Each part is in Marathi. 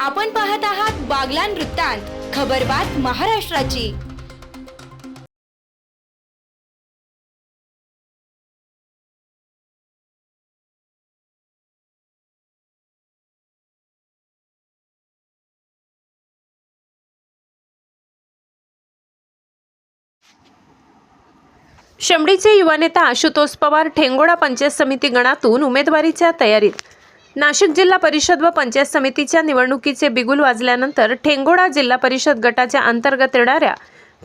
आपण पाहत आहात बागलान वृत्तांत खबरबात महाराष्ट्राची. शमडीचे युवा नेता आशुतोष पवार ठेंगोडा पंचायत समिती गणातून उमेदवारीच्या तयारीत नाशिक जिल्हा परिषद व पंचायत समितीच्या निवडणुकीचे बिगुल वाजल्यानंतर ठेंगोडा जिल्हा परिषद गटाच्या अंतर्गत येणाऱ्या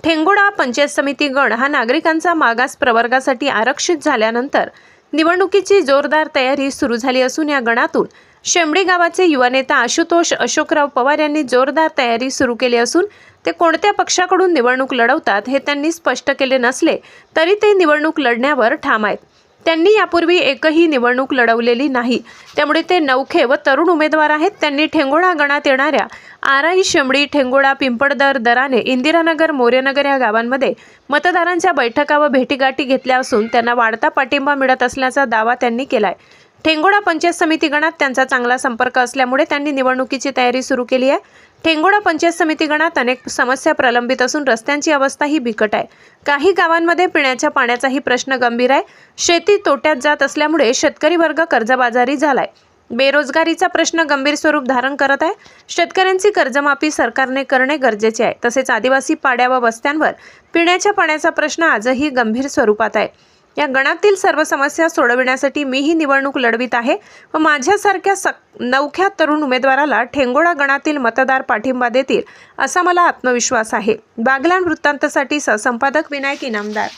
ठेंगोडा पंचायत समिती गण हा नागरिकांचा मागास प्रवर्गासाठी आरक्षित झाल्यानंतर निवडणुकीची जोरदार तयारी सुरू झाली असून या गणातून शेमडी गावाचे युवा नेता आशुतोष अशोकराव पवार यांनी जोरदार तयारी सुरू केली असून ते कोणत्या पक्षाकडून निवडणूक लढवतात हे त्यांनी स्पष्ट केले नसले तरी ते निवडणूक लढण्यावर ठाम आहेत. त्यांनी यापूर्वी एकही निवडणूक लढवलेली नाही. त्यामुळे ते नौखे व तरुण उमेदवार आहेत. त्यांनी ठेंगोळा गणात येणाऱ्या आराई शेंबडी ठेंगोळा पिंपळदर दराने इंदिरानगर मोरेनगर या गावांमध्ये मतदारांच्या बैठका व भेटीगाठी घेतल्या असून त्यांना वाढता पाठिंबा मिळत असल्याचा दावा त्यांनी केलाय. ठेंगोडा पंचायत समिती गणात त्यांचा चांगला संपर्क असल्यामुळे त्यांनी निवडणुकीची तयारी सुरू केली आहे. ठेंगोडा पंचायत समिती गणात अनेक समस्या प्रलंबित असून रस्त्यांची अवस्था ही बिकट आहे. काही गावांमध्ये पिण्याच्या पाण्याचाही प्रश्न गंभीर आहे. शेती तोट्यात जात असल्यामुळे शेतकरी वर्ग कर्जबाजारी झालाय. बेरोजगारीचा प्रश्न गंभीर स्वरूप धारण करत आहे. शेतकऱ्यांची कर्जमाफी सरकारने करणे गरजेचे आहे. तसेच आदिवासी पाड्या व वस्त्यांवर पिण्याच्या पाण्याचा प्रश्न आजही गंभीर स्वरूपात आहे. या गणातील सर्व समस्या सोडविण्यासाठी मीही निवडणूक लढवित आहे व माझ्यासारख्या सक नवख्या तरुण उमेदवाराला ठेंगोडा गणातील मतदार पाठिंबा देतील असा मला आत्मविश्वास आहे. बागलान वृत्तांतसाठी सहसंपादक विनायक इनामदार.